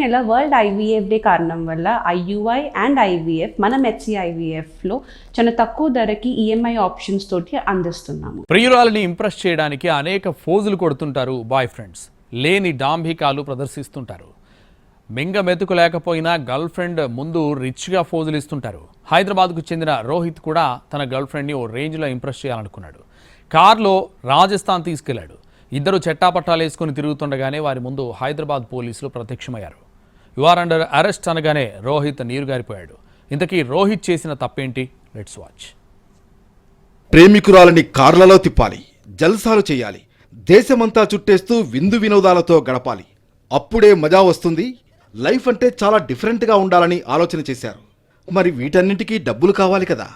నెల world IVF day కారణం వల్ల ఐయుఐ అండ్ ఐవీఎఫ్ మనం హెచ్సిఐవీఎఫ్లో చాలా తక్కువ ధరకి ఈఎంఐ ఆప్షన్స్ తోటి అందిస్తున్నాము. ప్రియురాలని ఇంప్రెస్ చేయడానికి అనేక ఫోజులు కొడుతుంటారు బాయ్ ఫ్రెండ్స్. లేని డాంభికాలు ప్రదర్శిస్తుంటారు. మింగ మెతుకు లేకపోయినా గర్ల్ ఫ్రెండ్ ముందు రిచ్గా ఫోజులు ఇస్తుంటారు. హైదరాబాద్కు చెందిన రోహిత్ కూడా తన గర్ల్ ఫ్రెండ్ని ఓ రేంజ్లో ఇంప్రెస్ చేయాలనుకున్నాడు. కార్లో రాజస్థాన్ తీసుకెళ్ళాడు. ఇద్దరు చెట్టాపట్టాలు వేసుకుని తిరుగుతుండగానే వారి ముందు హైదరాబాద్ పోలీసులు ప్రత్యక్షమయ్యారు. యు ఆర్ అండర్ అరెస్ట్ అనగానే రోహిత్ నీరుగారిపోయాడు. ఇంతకీ రోహిత్ చేసిన తప్పేంటి? లెట్స్ వాచ్ ప్రేమికురాలని కార్లలో తిప్పాలి జల్సాలు చేయాలి దేశమంతా చుట్టేస్తూ విందు వినోదాలతో గడపాలి. అప్పుడే మజా వస్తుంది లైఫ్ అంటే చాలా డిఫరెంట్గా ఉండాలని ఆలోచన చేశారు. మరి వీటన్నింటికీ డబ్బులు కావాలి కదా?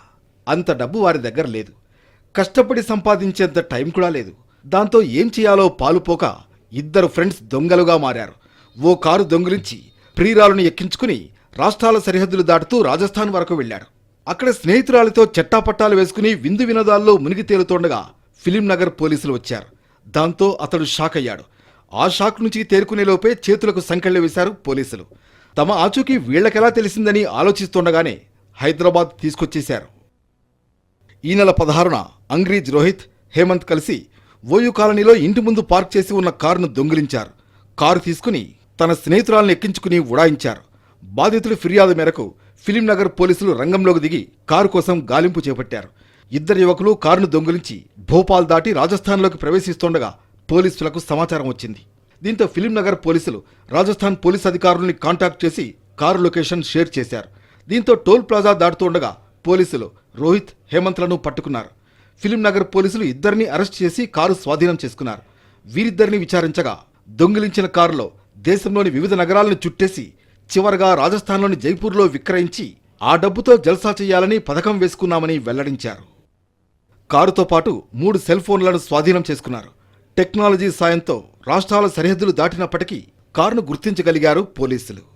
అంత డబ్బు వారి దగ్గర లేదు. కష్టపడి సంపాదించేంత టైం కూడా లేదు. దాంతో ఏం చేయాలో పాలుపోక ఇద్దరు ఫ్రెండ్స్ దొంగలుగా మారారు. ఓ కారు దొంగిలించి ప్రియురాలను ఎక్కించుకుని రాష్ట్రాల సరిహద్దులు దాటుతూ రాజస్థాన్ వరకు వెళ్ళాడు అక్కడ స్నేహితురాలితో చెట్టాపట్టాలు వేసుకుని విందు వినోదాల్లో మునిగి తేలుతోండగా ఫిలిం నగర్ పోలీసులు వచ్చారు. దాంతో అతడు షాక్ అయ్యాడు. ఆ షాక్ నుంచి తేరుకునేలోపే చేతులకు సంకెళ్ళు వేశారు పోలీసులు. తమ ఆచూకీ వీళ్ళకెలా తెలిసిందని ఆలోచిస్తుండగానే హైదరాబాద్ తీసుకొచ్చేశారు. ఈ నెల పదహారున అంగ్రీజ్ రోహిత్ హేమంత్ కలిసి ఓయూ కాలనీలో ఇంటి ముందు పార్క్ చేసి ఉన్న కారును దొంగిలించారు. కారు తీసుకుని తన స్నేహితురాలను ఎక్కించుకుని ఉడాయించారు. బాధితుడి ఫిర్యాదు మేరకు ఫిలింనగర్ పోలీసులు రంగంలోకి దిగి కారు కోసం గాలింపు చేపట్టారు. ఇద్దరు యువకులు కారును దొంగిలించి భోపాల్ దాటి రాజస్థాన్లోకి ప్రవేశిస్తుండగా పోలీసులకు సమాచారం వచ్చింది. దీంతో ఫిలింనగర్ పోలీసులు రాజస్థాన్ పోలీస్ అధికారుల్ని కాంటాక్ట్ చేసి కారు లొకేషన్ షేర్ చేశారు. దీంతో టోల్ ప్లాజా దాటుతుండగా పోలీసులు రోహిత్ హేమంత్లను పట్టుకున్నారు. ఫిలింనగర్ పోలీసులు ఇద్దరిని అరెస్ట్ చేసి కారు స్వాధీనం చేసుకున్నారు. వీరిద్దరిని విచారించగా దొంగిలించిన కారులో దేశంలోని వివిధ నగరాలను చుట్టేసి చివరగా రాజస్థాన్లోని జైపూర్లో విక్రయించి ఆ డబ్బుతో జల్సా చేయాలని పథకం వేసుకున్నామని వెల్లడించారు. కారుతో పాటు మూడు సెల్ ఫోన్లను స్వాధీనం చేసుకున్నారు. టెక్నాలజీ సాయంతో రాష్ట్రాల సరిహద్దులు దాటినప్పటికీ కారును గుర్తించగలిగారు పోలీసులు.